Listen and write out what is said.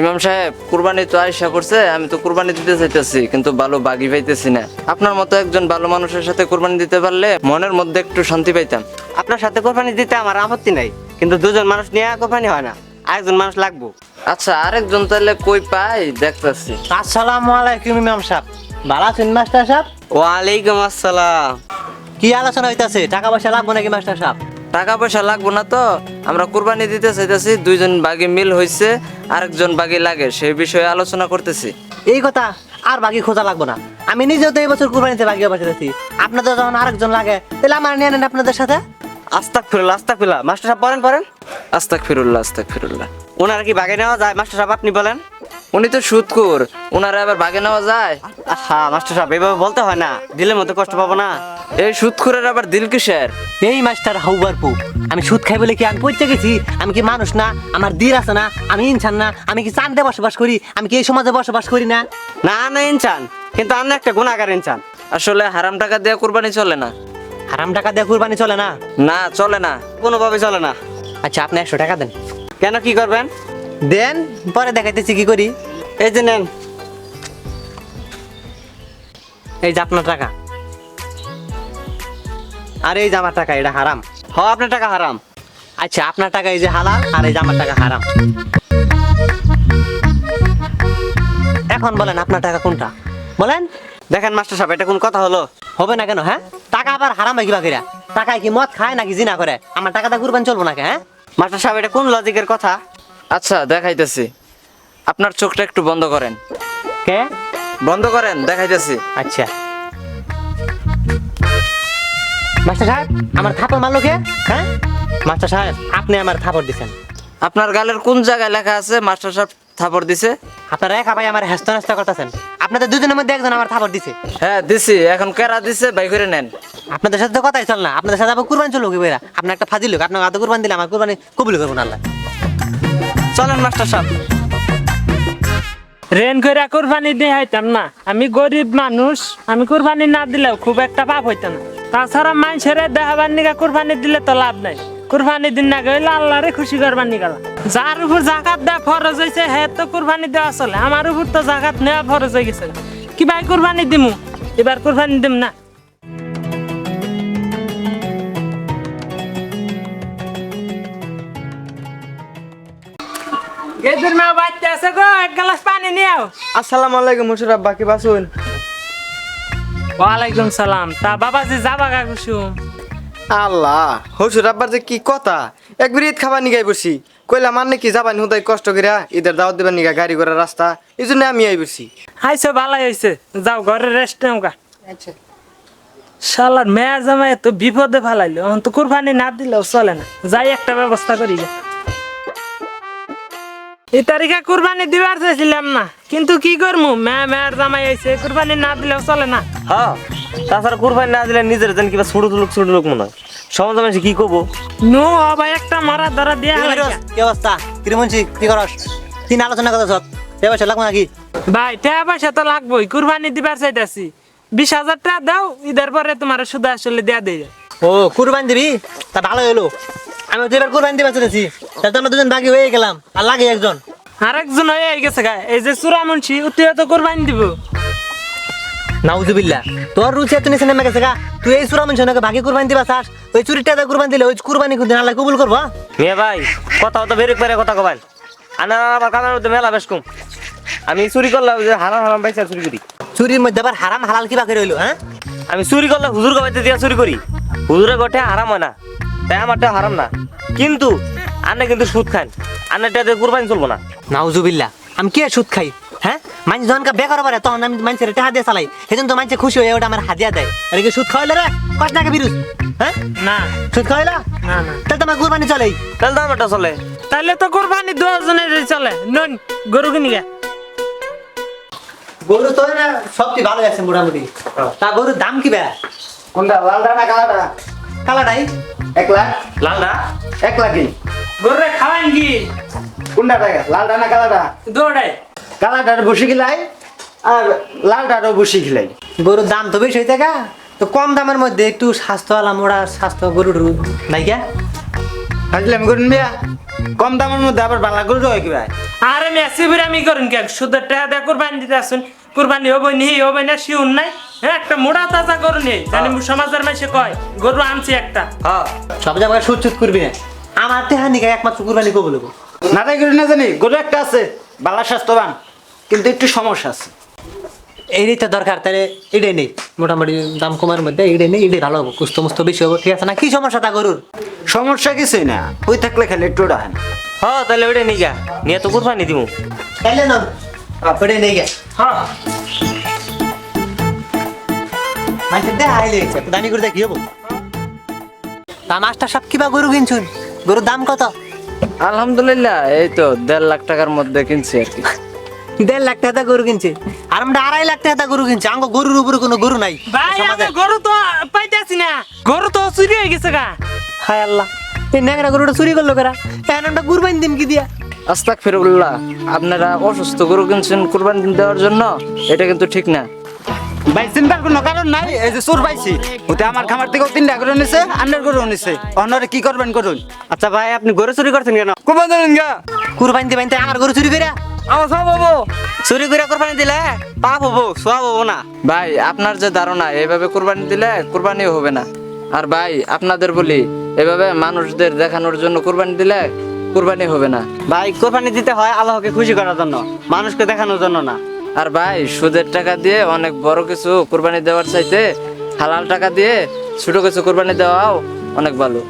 ইমাম সাহেব কুরবানি তো আয়সা করছে আমি তো কুরবানি দিতে চাইতেছি কিন্তু ভালো বাগি পাইতেছি না। আপনার মতো একজন ভালো মানুষের সাথে কুরবানি দিতে পারলে মনের মধ্যে একটু শান্তি পাইতাম। আপনার সাথে কোরবানি দিতে আমার আপত্তি নাই কিন্তু দুজন মানুষ নিয়ে কোরবানি হয় না আরেকজন মানুষ লাগবো। আচ্ছা আরেকজন তাহলে কই পাই? দেখতেছি। আসসালামু আলাইকুম ইমাম সাহেব। ভালো আছেন মাস্টার সাহেব? ওয়ালাইকুম আসসালাম। কি আলোচনা হইতাছে? টাকা পয়সা লাগবে নাকি মাস্টার সাহেব? টাকা পয়সা লাগবো না তো। আমরা কুরবানি দিতে চাইতেছি দুইজন বাগি মিল হয়েছে আরেকজন বাগি লাগে সেই বিষয়ে আলোচনা করতেছি। এই কথা আর বাকি খোঁজা লাগবে না। আমি নিজেও তো এই বছর কুরবানিতে বাকি বসাতেছি আপনাদের যখন আরেকজন লাগে তাহলে আমার নিয়ে নেন আপনাদের সাথে। আস্তাক ফিরুল্লাহ আস্তাক ফিরুল্লাহ মাস্টার সাহেব পড়েন পড়েন। আস্তাক ফিরুল্লাহ আস্তাক ফিরুল্লাহ ওনারা কি বাগে নেওয়া যায়? মাস্টার সাহেব আপনি বলেন। উনি তো সুদকুর ওনারা আবার বাগে নেওয়া যায়? হ্যাঁ মাস্টার সাহেব এভাবে বলতে হয় না। দিলের মতো কষ্ট পাবো না। এই সুদকুরের আবার দিল কিসের? এই মাস্টার হাউবার পু আমি সুদ খাই বলে কি আমি পড়তে গেছি? আমি কি মানুষ না? আমার দিল আছে না? আমি ইনসান না? আমি কি চান্দে বসবাস করি? আমি কি এই সমাজে বসবাস করি না? না না ইনসান। কিন্তু আমি একটা গুণাগার ইনসান। আসলে হারাম টাকা দিয়ে কুরবানি চলে না। হারাম টাকা দিয়ে কুরবানি চলে না? না চলে না। কোনোভাবে চলে না। আচ্ছা আপনি একশো টাকা দেন। কেন কি করবেন? দেন পরে দেখাইতেছি কি করি। এই যে নেন। এই যে আপনার টাকা। আর এই যে আমার টাকা, এটা হারাম। হ, আপনার টাকা হারাম। আচ্ছা আপনার টাকা এই যে হালাল, আর এই যে আমার টাকা হারাম। এখন বলেন, আপনার টাকা কোনটা? বলেন। দেখেন, মাস্টার সাহেব, এটা কোন কথা হলো? হবে না কেন হ্যাঁ? টাকা আবার হারাম হয় কিবা করে টাকায় কি মদ খায় নাকি জিনা করে? আমার টাকাটা কুরবান চলবো নাকি হ্যাঁ? মাস্টার সাহেব, এটা কোন লজিকের কথা? আচ্ছা দেখাইতেছি। আপনার চোখটা একটু বন্ধ করেন। কে? বন্ধ করেন দেখাইতেছি। আচ্ছা। মাস্টার সাহেব আমার থাপড় মারলো কে? হ্যাঁ? মাস্টার সাহেব আপনি আমার থাপড় দিছেন। আপনার গালের কোন জায়গায় লেখা আছে মাস্টার সাহেব থাপড় দিছে? আপনারা একা ভাই আমার হেস্ত নেস্ত করতেছেন। আপনাদের দুজনের মধ্যে একজন আমার থাপড় দিছে। হ্যাঁ দিছি এখন কেরা দিছে বাই করে নেন। আপনাদের সাথে তো কথাই চল না আপনাদের সাথে আবার কুরবান চলবো কি বেরা আপনার একটা ফাজিল লোক আপনার আদৌ কুরবান দিলে আমার কুরবানি কবুল করব না আল্লাহ। চলেন মাস্টার সাহেব। রেন করে কোরবানি দিয়ে হইতাম না। আমি গরিব মানুষ, আমি কোরবানি না দিলেও খুব একটা পাপ হইতাম না। তাছাড়া মানুষের দেখাবার নিকা কোরবানি দিলে তো লাভ নাই। কোরবানি দিন না গেলে আল্লাহরে খুশি করবার নিকালা যার উপর জাকাত দেওয়া ফরজ হয়েছে হে তো কোরবানি দেওয়া চলে। আমার উপর তো জাকাত নেওয়া ফরজ হয়ে গেছে। কি ভাই কোরবানি দিমু? এবার কোরবানি দিম না। গেদুর মা বাচ্চা আছে গো এক গ্লাস পানি নিও আসসালামু আলাইকুম বাসুন? ওয়ালাইকুম সালাম। তা বাবাজি যাবা গা কুসুম? আল্লাহ হসুর আব্বার যে কি কথা? একবার ঈদ খাবার নিগাই বসি কইলাম আর নাকি যাবানি হুদাই কষ্ট করিয়া ঈদের দাওয়াত দিবার নিগা গাড়ি ঘোড়া রাস্তা। এই জন্য আমি আই বসি আইসো ভালাই হয়েছে যাও ঘরে রেস্ট নেও গা। শালার মেয়া জামাই তো বিপদে ফালাইলো। এখন তো কুরবানি না দিলেও চলে না। যাই একটা ব্যবস্থা করি গে। এই তারিখে কুরবানি দিবার চাইছিলাম না কিন্তু কি করমু? মেয়া মেয়ার জামাই আইছে কুরবানি না দিলেও চলে না। হ্যাঁ তাছাড়া কুরবানি না দিলে নিজের যেন কিবা ছোট লোক ছোট লোক মনে হয়। সমাজ মানুষ কি করব নো ভাই একটা মারা ধরা দিয়া করস? কি অবস্থা? কিরমনছি কি করস? তিন আলোচনা সব এ বছর লাগবো নাকি? ভাই টাকা পয়সা তো লাগবোই কুরবানি দিবার চাইতাছি। বিশ হাজার টাকা দাও ঈদের পরে তোমার শুধু আসলে দেয়া দেয় ও কুরবান দিবি? তা ভালো হলো আমি তো এবার কুরবান চলেছি তাহলে তো আমরা দুজন বাকি হয়ে গেলাম। আর লাগে একজন। আরেকজন হয়ে গেছে গা। এই যে চূড়া মুন্সি তো কোরবানি দিব। নাউজুবিল্লাহ। তোর রুচি এত নিচে নেমে গেছে গা। তুই এই চুরা মানুষ বাকি কুরবান দিবা চাস ওই চুরিটা দিয়ে কুরবান দিলে ওই কুরবানি কোনদিন আল্লাহ কবুল করব মেয়ে ভাই কথা তো বেরোক বেড়ে কথা কবান আনা আবার কামের মধ্যে মেলা বেশ কম। আমি চুরি করলাম যে হারাম হারাম পাইছি আর চুরি করি। চুরির মধ্যে আবার হারাম হালাল কি বাকি রইল হ্যাঁ? আমি চুরি করলে হুজুর গাবাইতে দিয়া চুরি করি। হুজুরে গোটে হারাম হয় না। তাই আমারটা হারাম না। কিন্তু আন্না কিন্তু সুদ খান আন্নাটা দিয়ে কুরবানি চলবো না। নাউজুবিল্লাহ আমি কে সুদ খাই? হ্যাঁ? মানুষ যখন বেকার পারে তখন আমি মানুষের টাকা দিয়ে চালাই। সেজন্য তো মানুষ খুশি হয়ে ওটা আমার হাজিয়া দেয়। আর কি সুদ খাওয়াইলে রে? কষ্ট টাকা বিরুজ? হ্যাঁ? না। সুদ খাওয়াইলা? না না। তাহলে তোমার কুরবানি চলেই। তাহলে তো আমারটা চলে। তাহলে তো কোরবানি দুজনের চলে। নন গরু কিনি গা। গরু তো না সবটি ভালো আছে মোটামুটি। তা গরুর দাম কি ব্যা কোনটা লালটা না কালাটা কালাটাই এক লাখ? লালটা এক লাখই গরুরে খাওয়ান কি? কোনটা টাকা লালটা না কালাটা দৌড়াই কালাটার বসি খিলাই আর লালটারও বসি খিলাই। গরুর দাম তো বেশি হইতে গা। তো কম দামের মধ্যে একটু স্বাস্থ্য আলা মোড়া স্বাস্থ্য গরুর নাই গা? হাজলামি করুন মিয়া। কম দামের মধ্যে আবার বালা গরু হয় কি ভাই? আরে মেসি আমি করেন কে? সুদের টাকা দিয়ে কুরবানি দিতে আসুন। কুরবানি হবে নি হবে না শিউন নাই। একটা মোড়া তাজা গরু নেই জানি সমাজের মাসে কয় গরু আনছি একটা। হ্যাঁ। সব জায়গায় সুদ সুদ করবি না। আমার টেহা নিকা একমাত্র কুরবানি কবো লোক না তাই না জানি। গরু একটা আছে বালা স্বাস্থ্যবান কিন্তু একটু সমস্যা আছে। এই তো দরকার তাহলে এটাই নেই। মোটামুটি দাম কমার মধ্যে এটাই নেই এটাই ভালো হব। কুস্ত মুস্ত বেশি হব ঠিক আছে না? কি সমস্যা তা গরুর? সমস্যা কিছুই না। ওই থাকলে খালি একটু ডাহেন হ তাহলে ওইটা নিগা নিয়ে তো কুরবানি দিব তাইলে না ওটাই নেই গে হ্যাঁ। মাঝে দে আইলে দামি করে কি হব? তা মাস্টার সব কিবা গরু কিনছুন? গরুর দাম কত? আলহামদুলিল্লাহ এই তো দেড় লাখ টাকার মধ্যে কিনছি আর কি। দেড় লাখ টাকা গরু কিনছে? আর আমরা আড়াই লাখ টাকা গরু কিনছে আঙ্গ গরুর উপরে কোনো গরু নাই। ভাই আমি গরু তো পাইতেছি না। গরু তো চুরি হয়ে গেছে গা। হায় আল্লাহ এই ন্যাংরা গরুটা চুরি করল কেরা? এখন আমরা কুরবানি দিন কি দিয়া? আস্তাক ফিরুল্লাহ আপনারা অসুস্থ গরু কিনছেন কুরবানি দেওয়ার জন্য এটা কিন্তু ঠিক না। ভাই চিন্তার কোনো কারণ নাই এই যে চোর পাইছি। ওতে আমার খামার থেকেও তিনটা গরু নিছে আন্ডার গরু নিছে। অন্যরে কি করবেন করুন? আচ্ছা ভাই আপনি গরু চুরি করছেন কেন? কুরবানি গা। কুরবানি দিবেন তাই আমার গরু চুরি করে আমার সব হব। চুরি করে কুরবানি দিলে? পাপ হব সোয়াব হব না। ভাই আপনার যে ধারণা এইভাবে কুরবানি দিলে কুরবানিও হবে না। আর ভাই আপনাদের বলি এভাবে মানুষদের দেখানোর জন্য কুরবানি দিলে কুরবানি হবে না। ভাই কোরবানি দিতে হয় আল্লাহকে খুশি করার জন্য মানুষকে দেখানোর জন্য না। আর ভাই, সুদের টাকা দিয়ে অনেক বড় কিছু কোরবানি দেওয়ার চাইতে হালাল টাকা দিয়ে ছোট কিছু কোরবানি দেওয়াও অনেক ভালো।